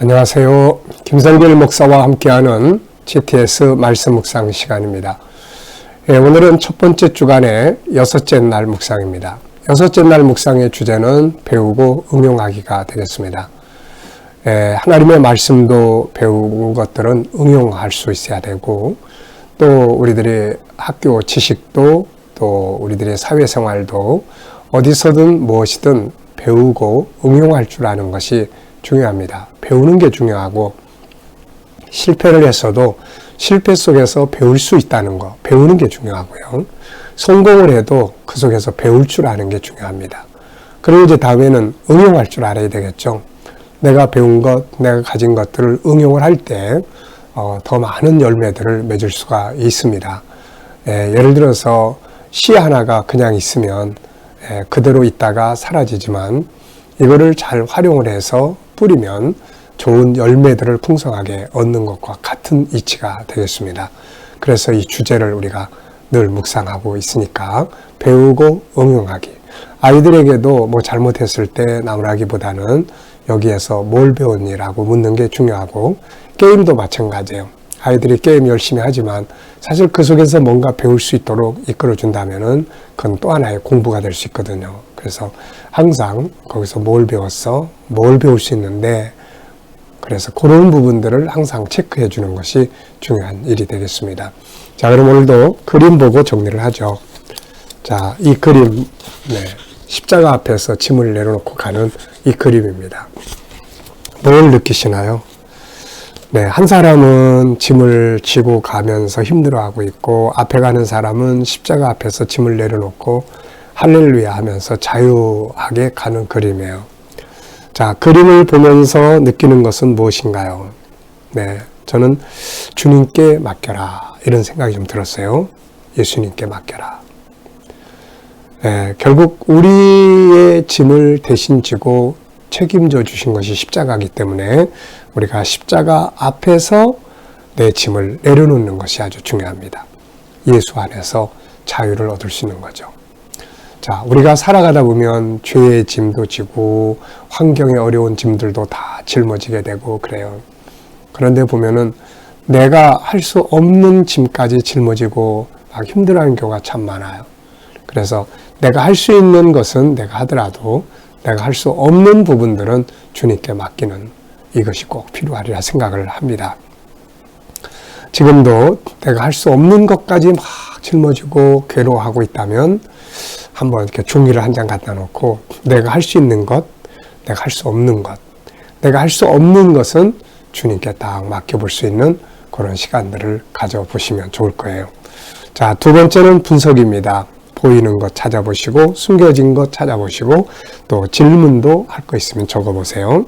안녕하세요. 김성길 목사와 함께하는 GTS 말씀 묵상 시간입니다. 예, 오늘은 첫 번째 주간의 여섯째 날 묵상입니다. 여섯째 날 묵상의 주제는 배우고 응용하기가 되겠습니다. 예, 하나님의 말씀도 배운 것들은 응용할 수 있어야 되고 또 우리들의 학교 지식도 또 우리들의 사회생활도 어디서든 무엇이든 배우고 응용할 줄 아는 것이 중요합니다. 배우는 게 중요하고 실패를 했어도 실패 속에서 배울 수 있다는 거, 배우는 게 중요하고요. 성공을 해도 그 속에서 배울 줄 아는 게 중요합니다. 그리고 이제 다음에는 응용할 줄 알아야 되겠죠. 내가 배운 것, 내가 가진 것들을 응용을 할 때, 어, 더 많은 열매들을 맺을 수가 있습니다. 예, 예를 들어서 씨 하나가 그냥 있으면 예, 그대로 있다가 사라지지만 이거를 잘 활용을 해서 뿌리면 좋은 열매들을 풍성하게 얻는 것과 같은 이치가 되겠습니다. 그래서 이 주제를 우리가 늘 묵상하고 있으니까 배우고 응용하기. 아이들에게도 뭐 잘못했을 때 나무라기보다는 여기에서 뭘 배웠니라고 묻는 게 중요하고 게임도 마찬가지예요. 아이들이 게임 열심히 하지만 사실 그 속에서 뭔가 배울 수 있도록 이끌어 준다면은 그건 또 하나의 공부가 될 수 있거든요. 그래서 항상 거기서 뭘 배웠어? 뭘 배울 수 있는데 그래서 그런 부분들을 항상 체크해 주는 것이 중요한 일이 되겠습니다. 자, 그럼 오늘도 그림 보고 정리를 하죠. 자, 이 그림, 네. 십자가 앞에서 짐을 내려놓고 가는 이 그림입니다. 뭘 느끼시나요? 네, 한 사람은 짐을 지고 가면서 힘들어하고 있고, 앞에 가는 사람은 십자가 앞에서 짐을 내려놓고, 할렐루야 하면서 자유하게 가는 그림이에요. 자, 그림을 보면서 느끼는 것은 무엇인가요? 네, 저는 주님께 맡겨라. 이런 생각이 좀 들었어요. 예수님께 맡겨라. 네, 결국 우리의 짐을 대신 지고 책임져 주신 것이 십자가이기 때문에 우리가 십자가 앞에서 내 짐을 내려놓는 것이 아주 중요합니다. 예수 안에서 자유를 얻을 수 있는 거죠. 자, 우리가 살아가다 보면 죄의 짐도 지고 환경의 어려운 짐들도 다 짊어지게 되고 그래요. 그런데 보면은 내가 할 수 없는 짐까지 짊어지고 막 힘들어하는 경우가 참 많아요. 그래서 내가 할 수 있는 것은 내가 하더라도 내가 할 수 없는 부분들은 주님께 맡기는 이것이 꼭 필요하리라 생각을 합니다. 지금도 내가 할 수 없는 것까지 막 짊어지고 괴로워하고 있다면 한번 이렇게 종이를 한 장 갖다 놓고 내가 할 수 있는 것, 내가 할 수 없는 것, 내가 할 수 없는 것은 주님께 딱 맡겨볼 수 있는 그런 시간들을 가져보시면 좋을 거예요. 자, 두 번째는 분석입니다. 보이는 것 찾아보시고, 숨겨진 것 찾아보시고, 또 질문도 할 거 있으면 적어보세요.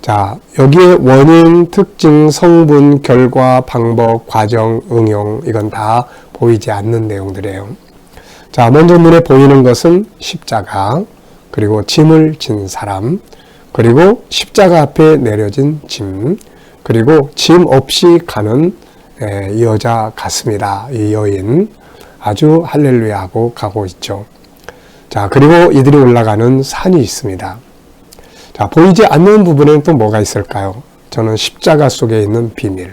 자, 여기에 원인, 특징, 성분, 결과, 방법, 과정, 응용, 이건 다 보이지 않는 내용들이에요. 자, 먼저 눈에 보이는 것은 십자가, 그리고 짐을 진 사람, 그리고 십자가 앞에 내려진 짐, 그리고 짐 없이 가는 이 여자 같습니다. 이 여인. 아주 할렐루야 하고 가고 있죠. 자, 그리고 이들이 올라가는 산이 있습니다. 자, 보이지 않는 부분에는 또 뭐가 있을까요? 저는 십자가 속에 있는 비밀.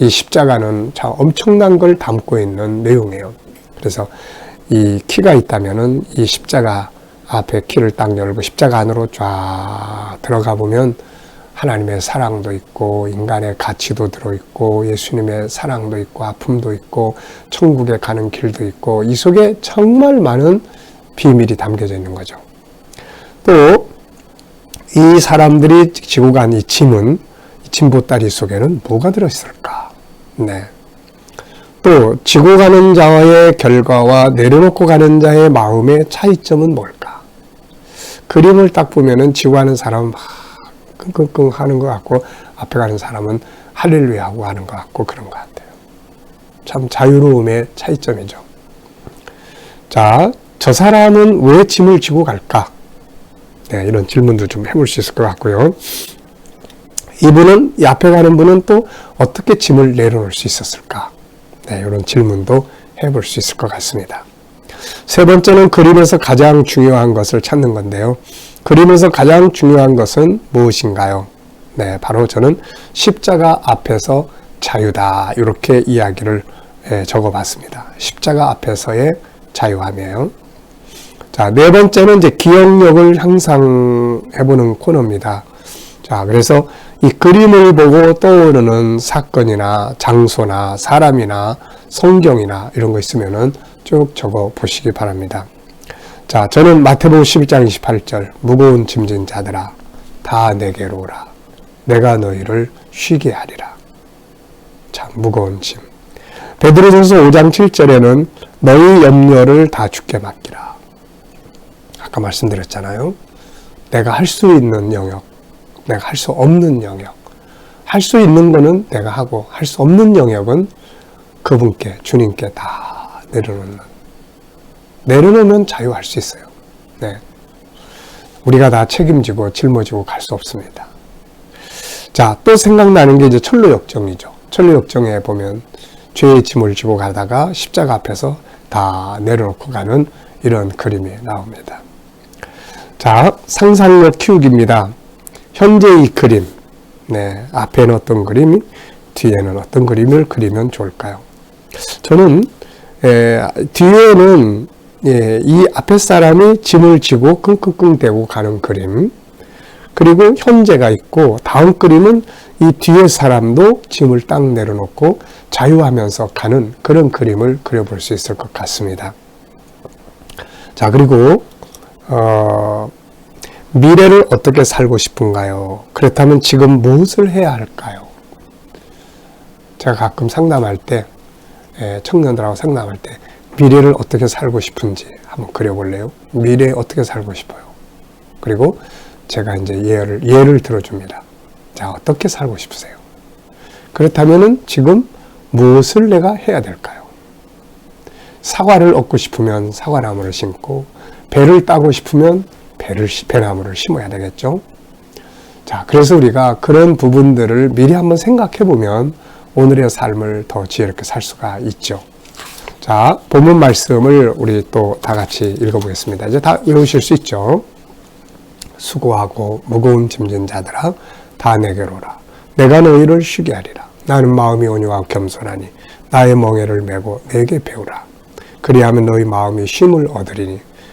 이 십자가는 참 엄청난 걸 담고 있는 내용이에요. 그래서 이 키가 있다면은 이 십자가 앞에 키를 딱 열고 십자가 안으로 쫙 들어가 보면 하나님의 사랑도 있고 인간의 가치도 들어있고 예수님의 사랑도 있고 아픔도 있고 천국에 가는 길도 있고 이 속에 정말 많은 비밀이 담겨져 있는 거죠. 또 이 사람들이 지고 간 이 짐은 짐 보따리 속에는 뭐가 들어있을까? 네. 또 지고 가는 자의 결과와 내려놓고 가는 자의 마음의 차이점은 뭘까? 그림을 딱 보면은 지고 가는 사람은 막 끙끙끙 하는 것 같고 앞에 가는 사람은 할렐루야 하고 하는 것 같고 그런 것 같아요. 참 자유로움의 차이점이죠. 자, 저 사람은 왜 짐을 지고 갈까? 네, 이런 질문도 좀 해볼 수 있을 것 같고요. 이분은, 이 앞에 가는 분은 또 어떻게 짐을 내려놓을 수 있었을까? 네, 이런 질문도 해볼 수 있을 것 같습니다. 세 번째는 그림에서 가장 중요한 것을 찾는 건데요. 그림에서 가장 중요한 것은 무엇인가요? 네, 바로 저는 십자가 앞에서 자유다. 이렇게 이야기를 예, 적어 봤습니다. 십자가 앞에서의 자유함이에요. 자, 네 번째는 이제 기억력을 향상해보는 코너입니다. 자, 그래서 이 그림을 보고 떠오르는 사건이나 장소나 사람이나 성경이나 이런 거 있으면은 쭉 적어 보시기 바랍니다. 자, 저는 마태복음 11장 28절 무거운 짐진 자들아 다 내게로 오라. 내가 너희를 쉬게 하리라. 참 무거운 짐. 베드로전서 5장 7절에는 너희 염려를 다 죽게 맡기라. 아까 말씀드렸잖아요. 내가 할 수 있는 영역, 내가 할 수 없는 영역. 할 수 있는 거는 내가 하고 할 수 없는 영역은 그분께 주님께 다 내려놓는 내려놓으면 자유할 수 있어요. 네. 우리가 다 책임지고 짊어지고 갈 수 없습니다. 자, 또 생각나는 게 이제 철로 역정이죠. 철로 역정에 보면 죄의 짐을 지고 가다가 십자가 앞에서 다 내려놓고 가는 이런 그림이 나옵니다. 자, 상상력 키우기입니다. 현재 이 그림, 네, 앞에는 어떤 그림이, 뒤에는 어떤 그림을 그리면 좋을까요? 저는 에, 뒤에는 예, 이 앞에 사람이 짐을 지고 끙끙끙 대고 가는 그림, 그리고 현재가 있고 다음 그림은 이 뒤에 사람도 짐을 딱 내려놓고 자유하면서 가는 그런 그림을 그려볼 수 있을 것 같습니다. 자 그리고 어, 미래를 어떻게 살고 싶은가요? 그렇다면 지금 무엇을 해야 할까요? 제가 가끔 상담할 때 예, 청년들하고 상담할 때 미래를 어떻게 살고 싶은지 한번 그려볼래요? 미래에 어떻게 살고 싶어요? 그리고 제가 이제 예를, 예를 들어줍니다. 자, 어떻게 살고 싶으세요? 그렇다면은 지금 무엇을 내가 해야 될까요? 사과를 얻고 싶으면 사과나무를 심고, 배를 따고 싶으면 배를, 배나무를 심어야 되겠죠? 자, 그래서 우리가 그런 부분들을 미리 한번 생각해 보면 오늘의 삶을 더 지혜롭게 살 수가 있죠. 자, 본문 말씀을 우리 또 다 같이 읽어보겠습니다. 이제 다 외우실 수 있죠? 수고하고 무거운 짐진 자들아, 다 내게로 오라. 내가 너희를 쉬게 하리라. 나는 마음이 온유하고 겸손하니 나의 멍에를 메고 내게 배우라. 그리하면 너희 마음이 쉼을 얻으리니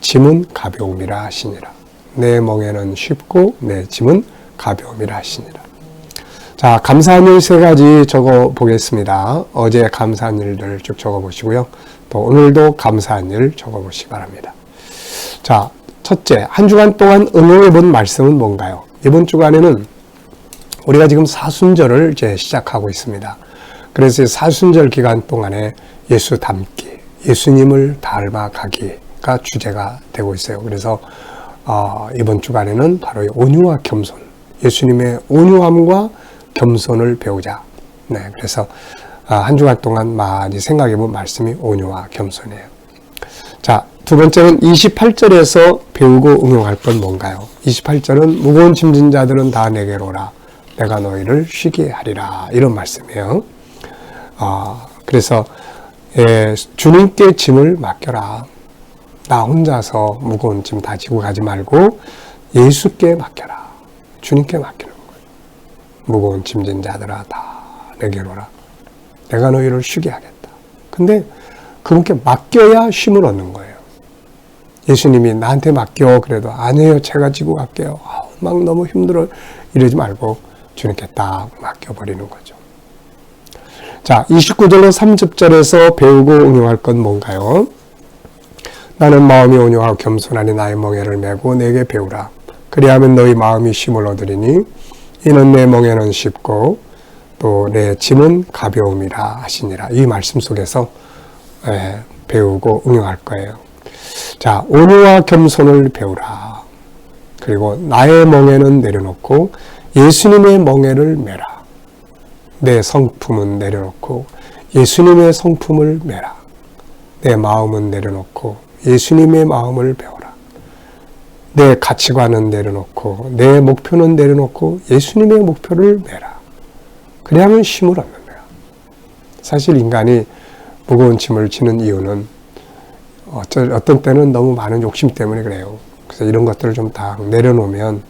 짐은 가벼움이라 하시니라. 내 멍에는 쉽고 내 짐은 가벼움이라 하시니라. 자, 감사한 일 세 가지 적어 보겠습니다. 어제 감사한 일들 쭉 적어 보시고요. 또 오늘도 감사한 일 적어 보시기 바랍니다. 자, 첫째, 한 주간 동안 응용해 본 말씀은 뭔가요? 이번 주간에는 우리가 지금 사순절을 이제 시작하고 있습니다. 그래서 사순절 기간 동안에 예수 닮기, 예수님을 닮아가기 가 주제가 되고 있어요. 그래서 어, 이번 주간에는 바로 온유와 겸손, 예수님의 온유함과 겸손을 배우자. 네, 그래서 아, 한 주간 동안 많이 생각해 본 말씀이 온유와 겸손이에요. 자, 두 번째는 28절에서 배우고 응용할 건 뭔가요? 28절은 무거운 짐진 자들은 다 내게로 오라. 내가 너희를 쉬게 하리라. 이런 말씀이에요. 어, 그래서 예, 주님께 짐을 맡겨라. 나 혼자서 무거운 짐 다 지고 가지 말고 예수께 맡겨라. 주님께 맡기는 거예요. 무거운 짐진 자들아 다 내게로 오라. 내가 너희를 쉬게 하겠다. 근데 그분께 맡겨야 쉼을 얻는 거예요. 예수님이 나한테 맡겨 그래도 아니에요 제가 지고 갈게요 아, 막 너무 힘들어 이러지 말고 주님께 딱 맡겨버리는 거죠 자 29절로 30절에서 배우고 응용할 건 뭔가요? 나는 마음이 온유하고 겸손하니 나의 멍에를 메고 내게 배우라 그리하면 너희 마음이 쉼을 얻으리니 이는 내 멍에는 쉽고 또 내 짐은 가벼움이라 하시니라 이 말씀 속에서 예, 배우고 응용할 거예요 자, 온유와 겸손을 배우라. 그리고 나의 멍에는 내려놓고 예수님의 멍에를 메라. 내 성품은 내려놓고 예수님의 성품을 메라. 내 마음은 내려놓고 예수님의 마음을 배워라. 내 가치관은 내려놓고 내 목표는 내려놓고 예수님의 목표를 메라. 그래야만 힘을 얻는 거야. 사실 인간이 무거운 짐을 지는 이유는 어쩔, 어떤 때는 너무 많은 욕심 때문에 그래요. 그래서 이런 것들을 좀 다 내려놓으면,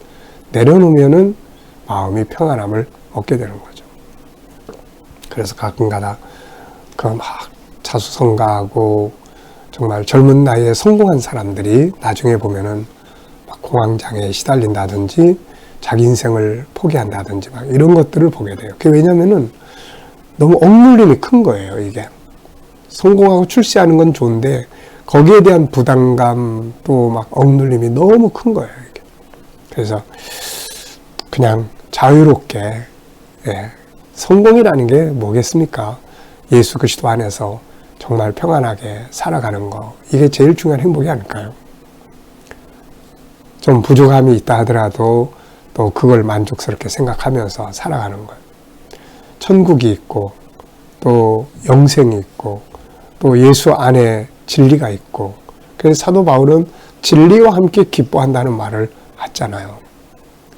내려놓으면은 마음이 평안함을 얻게 되는 거죠. 그래서 가끔가다 그막 자수성가하고 정말 젊은 나이에 성공한 사람들이 나중에 보면은 막 공황장애에 시달린다든지 자기 인생을 포기한다든지 막 이런 것들을 보게 돼요. 그게 왜냐면은 너무 억눌림이 큰 거예요, 이게. 성공하고 출세하는 건 좋은데 거기에 대한 부담감 또 막 억눌림이 너무 큰 거예요. 이게. 그래서 그냥 자유롭게 예, 성공이라는 게 뭐겠습니까? 예수 그리스도 안에서 정말 평안하게 살아가는 거 이게 제일 중요한 행복이 아닐까요? 좀 부족함이 있다 하더라도 또 그걸 만족스럽게 생각하면서 살아가는 거예요. 천국이 있고 또 영생이 있고 또 예수 안에 진리가 있고 그래서 사도 바울은 진리와 함께 기뻐한다는 말을 하잖아요.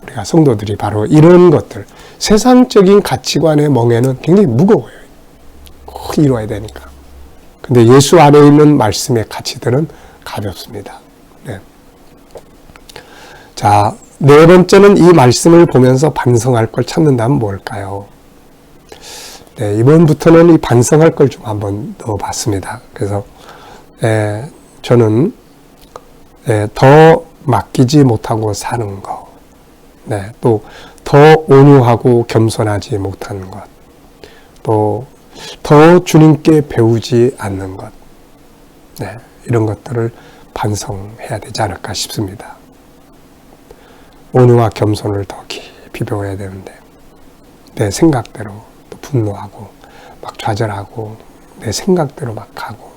우리가 성도들이 바로 이런 것들 세상적인 가치관의 멍에는 굉장히 무거워요. 꼭 이루어야 되니까. 근데 예수 안에 있는 말씀의 가치들은 가볍습니다. 네. 자, 네 번째는 이 말씀을 보면서 반성할 걸 찾는다면 뭘까요? 네, 이번부터는 이 반성할 걸 좀 한번 넣어봤습니다. 그래서 에, 저는 에, 더 맡기지 못하고 사는 것, 네, 또 더 온유하고 겸손하지 못하는 것, 또 더 주님께 배우지 않는 것, 네, 이런 것들을 반성해야 되지 않을까 싶습니다. 온유와 겸손을 더 깊이 배워야 되는데 내 생각대로 또 분노하고 막 좌절하고 내 생각대로 막 하고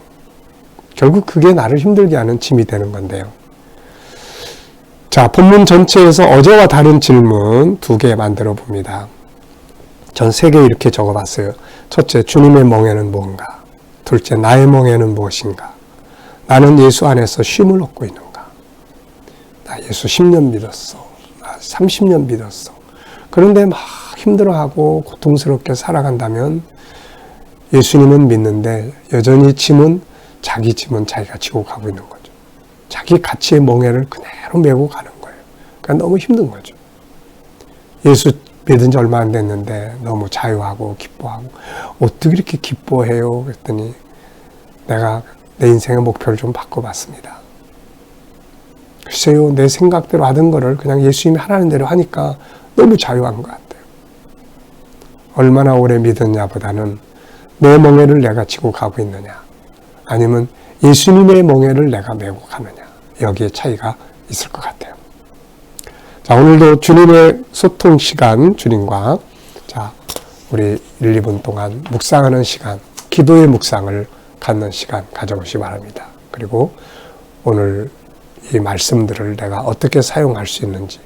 결국 그게 나를 힘들게 하는 짐이 되는 건데요. 자, 본문 전체에서 어제와 다른 질문 두 개 만들어 봅니다. 전세개 이렇게 적어 봤어요. 첫째, 주님의 멍에는 뭔가? 둘째, 나의 멍에는 무엇인가? 나는 예수 안에서 쉼을 얻고 있는가? 나 예수 10년 믿었어. 나 30년 믿었어. 그런데 막 힘들어하고 고통스럽게 살아간다면 예수님은 믿는데 여전히 짐은 자기 짐은 자기가 지고 가고 있는 거죠. 자기 가치의 멍에를 그대로 메고 가는 거예요. 그러니까 너무 힘든 거죠. 예수 믿은 지 얼마 안 됐는데 너무 자유하고 기뻐하고 어떻게 이렇게 기뻐해요? 그랬더니 내가 내 인생의 목표를 좀 바꿔봤습니다. 글쎄요, 내 생각대로 하던 거를 그냥 예수님이 하라는 대로 하니까 너무 자유한 것 같아요. 얼마나 오래 믿었냐보다는 내 멍에를 내가 지고 가고 있느냐. 아니면 예수님의 멍에를 내가 메고 가느냐. 여기에 차이가 있을 것 같아요. 자, 오늘도 주님의 소통 시간, 주님과 자, 우리 1, 2분 동안 묵상하는 시간, 기도의 묵상을 갖는 시간 가져보시 기 바랍니다. 그리고 오늘 이 말씀들을 내가 어떻게 사용할 수 있는지,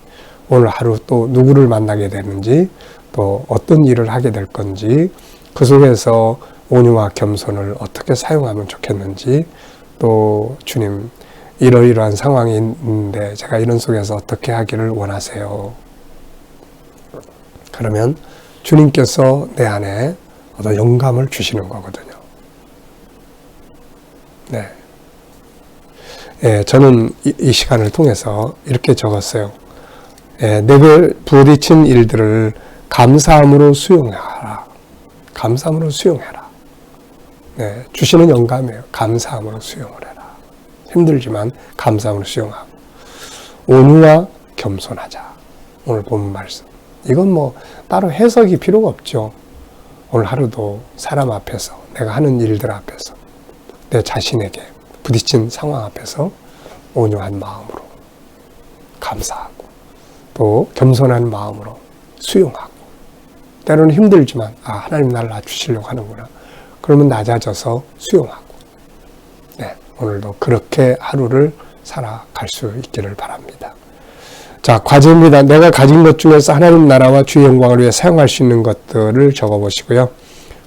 오늘 하루 또 누구를 만나게 되는지, 또 어떤 일을 하게 될 건지, 그 속에서 온유와 겸손을 어떻게 사용하면 좋겠는지 또 주님 이러이러한 상황이 있는데 제가 이런 속에서 어떻게 하기를 원하세요. 그러면 주님께서 내 안에 어떤 영감을 주시는 거거든요. 네. 예, 저는 이, 이, 시간을 통해서 이렇게 적었어요. 예, 내게 부딪힌 일들을 감사함으로 수용하라. 감사함으로 수용해라. 네, 주시는 영감이에요. 감사함으로 수용을 해라. 힘들지만 감사함으로 수용하고 온유와 겸손하자. 오늘 본 말씀. 이건 뭐 따로 해석이 필요가 없죠. 오늘 하루도 사람 앞에서 내가 하는 일들 앞에서 내 자신에게 부딪힌 상황 앞에서 온유한 마음으로 감사하고 또 겸손한 마음으로 수용하고 때로는 힘들지만 아 하나님 나를 낮추시려고 하는구나 그러면 낮아져서 수용하고 네, 오늘도 그렇게 하루를 살아갈 수 있기를 바랍니다. 자, 과제입니다. 내가 가진 것 중에서 하나님 나라와 주의 영광을 위해 사용할 수 있는 것들을 적어 보시고요.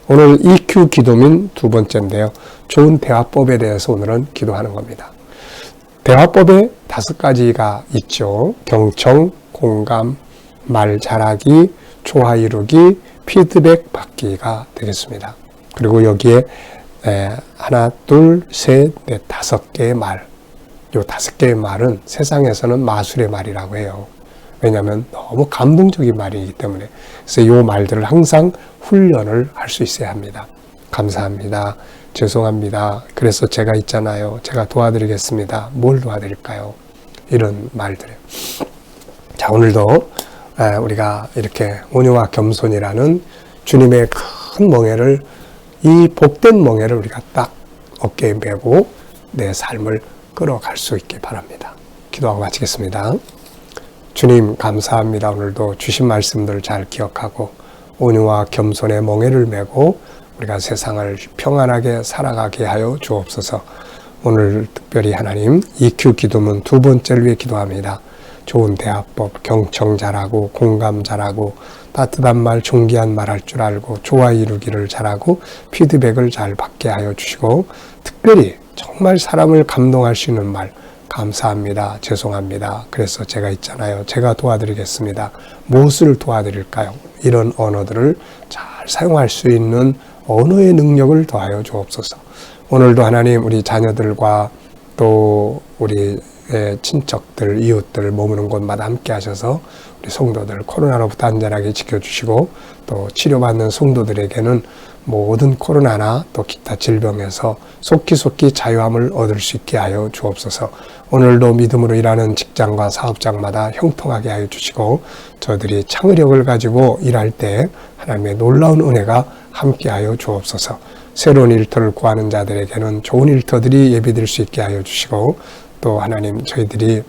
오늘 EQ 기도민 두 번째인데요. 좋은 대화법에 대해서 오늘은 기도하는 겁니다. 대화법에 다섯 가지가 있죠. 경청, 공감, 말 잘하기, 조화 이루기, 피드백 받기가 되겠습니다. 그리고 여기에 에, 하나, 둘, 셋, 넷, 다섯 개의 말. 요 다섯 개의 말은 세상에서는 마술의 말이라고 해요. 왜냐하면 너무 감동적인 말이기 때문에. 그래서 요 말들을 항상 훈련을 할 수 있어야 합니다. 감사합니다. 죄송합니다. 그래서 제가 있잖아요. 제가 도와드리겠습니다. 뭘 도와드릴까요? 이런 말들. 자, 오늘도 에, 우리가 이렇게 온유와 겸손이라는 주님의 큰 멍에를 이 복된 멍에를 우리가 딱 어깨에 메고 내 삶을 끌어갈 수 있기 바랍니다. 기도하고 마치겠습니다. 주님 감사합니다. 오늘도 주신 말씀들을 잘 기억하고 온유와 겸손의 멍에를 메고 우리가 세상을 평안하게 살아가게 하여 주옵소서. 오늘 특별히 하나님 EQ 기도문 두 번째를 위해 기도합니다. 좋은 대화법, 경청 잘하고 공감 잘하고 따뜻한 말, 존귀한 말 할 줄 알고 조화 이루기를 잘하고 피드백을 잘 받게 하여 주시고 특별히 정말 사람을 감동할 수 있는 말 감사합니다. 죄송합니다. 그래서 제가 있잖아요. 제가 도와드리겠습니다. 무엇을 도와드릴까요? 이런 언어들을 잘 사용할 수 있는 언어의 능력을 더하여 주옵소서. 오늘도 하나님 우리 자녀들과 또 우리 친척들, 이웃들 머무는 곳마다 함께 하셔서 우리 성도들 코로나로부터 안전하게 지켜주시고 또 치료받는 성도들에게는 모든 코로나나 또 기타 질병에서 속기속기 자유함을 얻을 수 있게 하여 주옵소서. 오늘도 믿음으로 일하는 직장과 사업장마다 형통하게 하여 주시고 저들이 창의력을 가지고 일할 때 하나님의 놀라운 은혜가 함께하여 주옵소서. 새로운 일터를 구하는 자들에게는 좋은 일터들이 예비될 수 있게 하여 주시고 또 하나님 저희들이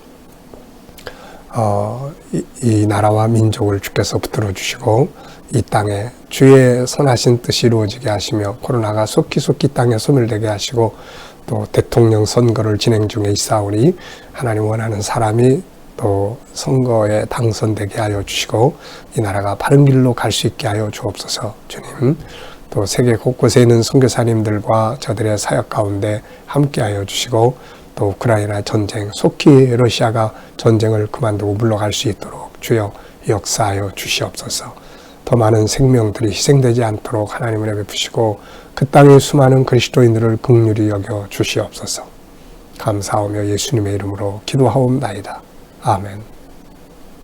어, 이, 이 나라와 민족을 주께서 붙들어 주시고 이 땅에 주의 선하신 뜻이 이루어지게 하시며 코로나가 속기속기 땅에 소멸되게 하시고 또 대통령 선거를 진행 중에 있사오니 하나님 원하는 사람이 또 선거에 당선되게 하여 주시고 이 나라가 바른 길로 갈 수 있게 하여 주옵소서 주님. 또 세계 곳곳에 있는 선교사님들과 저들의 사역 가운데 함께하여 주시고 또 우크라이나 전쟁 속히 러시아가 전쟁을 그만두고 물러갈 수 있도록 주여 역사하여 주시옵소서. 더 많은 생명들이 희생되지 않도록 하나님을 베푸시고 그 땅의 수많은 그리스도인들을 극률히 여겨 주시옵소서. 감사하며 예수님의 이름으로 기도하옵나이다. 아멘.